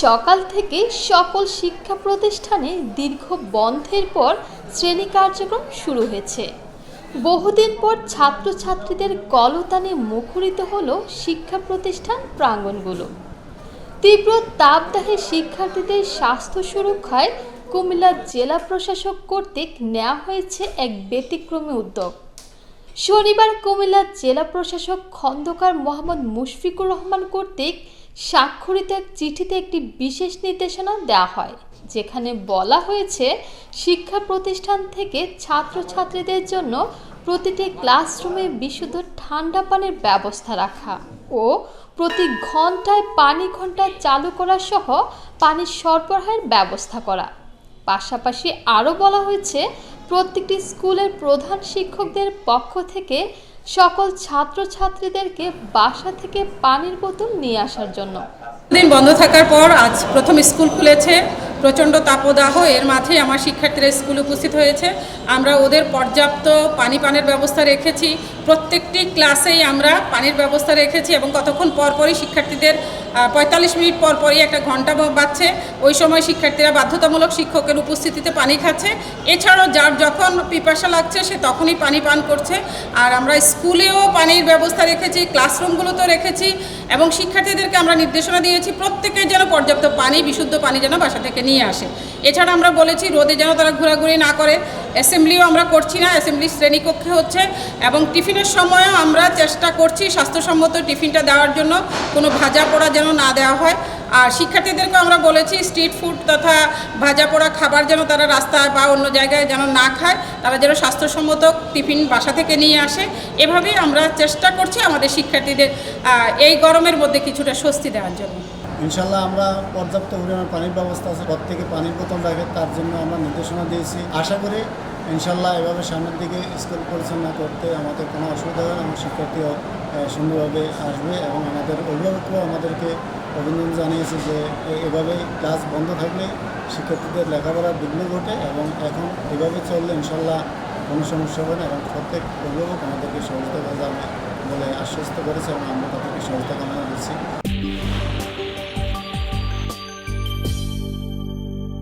সকাল থেকে সকল শিক্ষা প্রতিষ্ঠানে দীর্ঘ বন্ধের পর শ্রেণি কার্যক্রম শুরু হয়েছে। বহুদিন পর ছাত্রছাত্রীদের কলতানে মুখরিত হল শিক্ষা প্রতিষ্ঠান প্রাঙ্গণগুলো তীব্র তাপদাহে শিক্ষার্থীদের স্বাস্থ্য সুরক্ষায় কুমিল্লা জেলা প্রশাসক কর্তৃক নেওয়া হয়েছে এক ব্যতিক্রমী উদ্যোগ। শনিবার কুমিল্লা জেলা প্রশাসক খন্দকার মোহাম্মদ মুশফিকুর রহমান কর্তৃক স্বাক্ষরিত এক চিঠিতে একটি বিশেষ নির্দেশনা দেওয়া হয়, যেখানে বলা হয়েছে, শিক্ষা প্রতিষ্ঠান থেকে ছাত্রছাত্রীদের জন্য প্রতিটি ক্লাসরুমে বিশুদ্ধ ঠান্ডা পানির ব্যবস্থা রাখা ও প্রতি ঘন্টায় পানি ঘণ্টা চালু করা সহ পানির সরবরাহের ব্যবস্থা করা। পাশাপাশি আরও বলা হয়েছে, প্রত্যেকটি স্কুলের প্রধান শিক্ষকদের পক্ষ থেকে সকল ছাত্রছাত্রীদেরকে বাসা থেকে পানির বোতল নিয়ে আসার জন্য। দিন বন্ধ থাকার পর আজ প্রথম স্কুল খুলেছে। প্রচণ্ড তাপদাহ, এর মাঝে আমার শিক্ষার্থীরা স্কুলে উপস্থিত হয়েছে। আমরা ওদের পর্যাপ্ত পানি পানের ব্যবস্থা রেখেছি। প্রত্যেকটি ক্লাসেই আমরা পানির ব্যবস্থা রেখেছি এবং কতক্ষণ পরপরই শিক্ষার্থীদের পঁয়তাল্লিশ মিনিট পর পরই একটা ঘণ্টা বাজছে। ওই সময় শিক্ষার্থীরা বাধ্যতামূলক শিক্ষকের উপস্থিতিতে পানি খাচ্ছে। এছাড়াও যার যখন পিপাসা লাগছে, সে তখনই পানি পান করছে। আর আমরা স্কুলেও পানির ব্যবস্থা রেখেছি, ক্লাসরুমগুলোতেও রেখেছি এবং শিক্ষার্থীদেরকে আমরা নির্দেশনা দিয়েছি, প্রত্যেকের যেন পর্যাপ্ত পানি, বিশুদ্ধ পানি যেন বাসা থেকে নিয়ে আসে। এছাড়া আমরা বলেছি, রোদে যেন তারা ঘোরাঘুরি না করে। অ্যাসেম্বলিও আমরা করছি না, অ্যাসেম্বলি শ্রেণীকক্ষে হচ্ছে, এবং টিফিনের সময়ও আমরা চেষ্টা করছি স্বাস্থ্যসম্মত টিফিনটা দেওয়ার জন্য, কোনো ভাজা পোড়া যেন না দেওয়া হয়। আর শিক্ষার্থীদেরকে আমরা বলেছি, স্ট্রিট ফুড তথা ভাজা পোড়া খাবার যেন তারা রাস্তায় বা অন্য জায়গায় যেন না খায়, তারা যেন স্বাস্থ্যসম্মত টিফিন বাসা থেকে নিয়ে আসে। এভাবেই আমরা চেষ্টা করছি আমাদের শিক্ষার্থীদের এই গরমের মধ্যে কিছুটা স্বস্তি দেওয়ার জন্য। ইনশাল্লাহ আমরা পর্যাপ্ত পরিমাণ পানির ব্যবস্থা আছে, ঘর থেকে পানির বোতল রাখে, তার জন্য আমরা নির্দেশনা দিয়েছি। আশা করি ইনশাল্লাহ এভাবে সামনের দিকে স্কুল পরিচালনা করতে আমাদের কোনো অসুবিধা হবে আমার শিক্ষার্থীও সুন্দরভাবে আসবে এবং আমাদের অভিভাবকরাও আমাদেরকে অভিনন্দন জানিয়েছে যে এভাবে ক্লাস বন্ধ থাকলে শিক্ষার্থীদের লেখাপড়ার বিঘ্ন ঘটে এবং এখন এভাবে চললে ইনশাল্লাহ কোনো সমস্যা হবে না এবং প্রত্যেক অভিভাবক আমাদেরকে সহযোগিতা যাবে বলে আশ্বস্ত করেছে এবং আমরা তাদেরকে সহযোগিতা কামনা করছি।